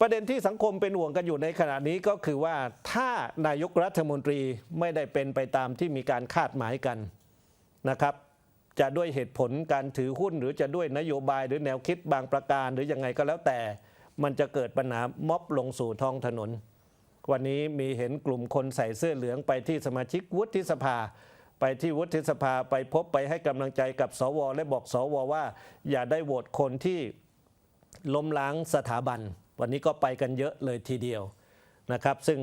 ประเด็นที่สังคมเป็นห่วงกันอยู่ในขณะนี้ก็คือว่าถ้านายกรัฐมนตรีไม่ได้เป็นไปตามที่มีการคาดหมายกันนะครับ จะด้วยเหตุผลการถือหุ้น หรือจะด้วยนโยบายหรือแนวคิดบางประการ หรือยังไงก็แล้วแต่ มันจะเกิดปัญหาม็อบลงสู่ท้องถนน วันนี้มีเห็นกลุ่มคนใส่เสื้อเหลืองไปที่สมาชิกวุฒิสภา ไปที่วุฒิสภาไปพบไปให้กำลังใจกับสว และบอกสวว่า อย่าได้โหวตคนที่ล้มล้างสถาบัน วันนี้ก็ไปกันเยอะเลยทีเดียวนะครับ ซึ่ง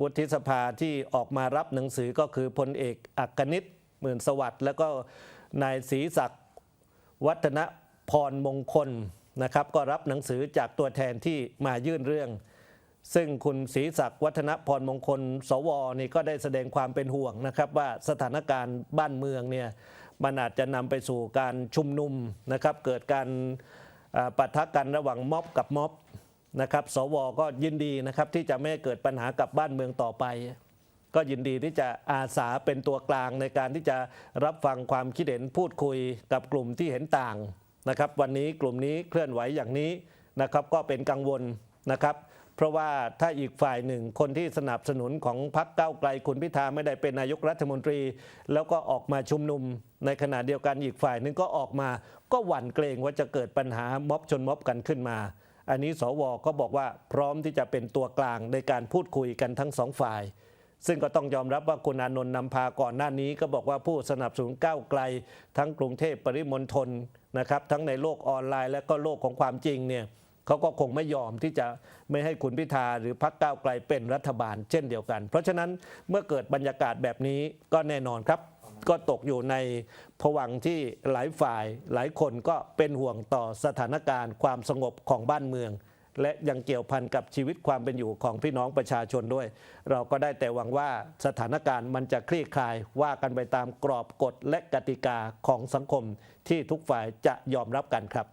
วุฒิสภาที่ออกมารับหนังสือก็คือพลเอกอักนิตหมื่นสวัสดิ์แล้วก็นายศรีศักดิ์วัฒนพรมงคลนะครับ ก็รับหนังสือจากตัวแทนที่มายื่นเรื่อง ซึ่งคุณศรีศักดิ์วัฒนพรมงคล สวนี่ก็ได้แสดงความเป็นห่วงนะครับ ว่าสถานการณ์บ้านเมืองเนี่ยมันอาจจะนำไปสู่การชุมนุมนะครับ เกิดการปะทะกันระหว่างม็อบกับม็อบ นะครับ สวก็ยินดีนะครับที่จะไม่ให้เกิดปัญหากับบ้านเมืองต่อไป ก็ยินดีที่จะอาสาเป็นตัวกลางในการที่จะรับฟังความคิดเห็นพูดคุยกับกลุ่มที่เห็นต่างนะครับ วันนี้กลุ่มนี้เคลื่อนไหวอย่างนี้นะครับก็เป็นกังวลนะครับ เพราะว่าถ้าอีกฝ่ายหนึ่งคนที่สนับสนุนของพรรคก้าวไกลคุณพิธาไม่ได้เป็นนายกรัฐมนตรี แล้วก็ออกมาชุมนุม ในขณะเดียวกันอีกฝ่ายหนึ่งก็ออกมา ก็หวั่นเกรงว่าจะเกิดปัญหาม็อบชนม็อบกันขึ้นมา อันนี้สวก็บอกว่าพร้อมที่จะเป็นตัวกลางในการพูดคุยกันทั้งสองฝ่าย ซึ่งก็ต้องยอมรับว่าคุณอานนท์นำพาก่อนหน้านี้ก็บอกว่าผู้สนับสนุนก้าวไกล ทั้งกรุงเทพปริมณฑลนะครับทั้งในโลกออนไลน์และก็โลกของความจริงเนี่ยเขาก็คงไม่ยอมที่จะไม่ให้คุณพิธาหรือพรรคก้าวไกลเป็นรัฐบาลเช่นเดียวกัน เพราะฉะนั้นเมื่อเกิดบรรยากาศแบบนี้ก็แน่นอนครับ ก็ตกอยู่ในผวังที่หลายฝ่ายหลายคนก็เป็นห่วงต่อสถานการณ์ความสงบของบ้านเมือง และยังเกี่ยวพันกับชีวิตความเป็นอยู่ของพี่น้องประชาชนด้วย เราก็ได้แต่หวังว่าสถานการณ์มันจะคลี่คลายว่ากันไปตามกรอบกฎและกติกาของสังคมที่ทุกฝ่ายจะยอมรับกันครับ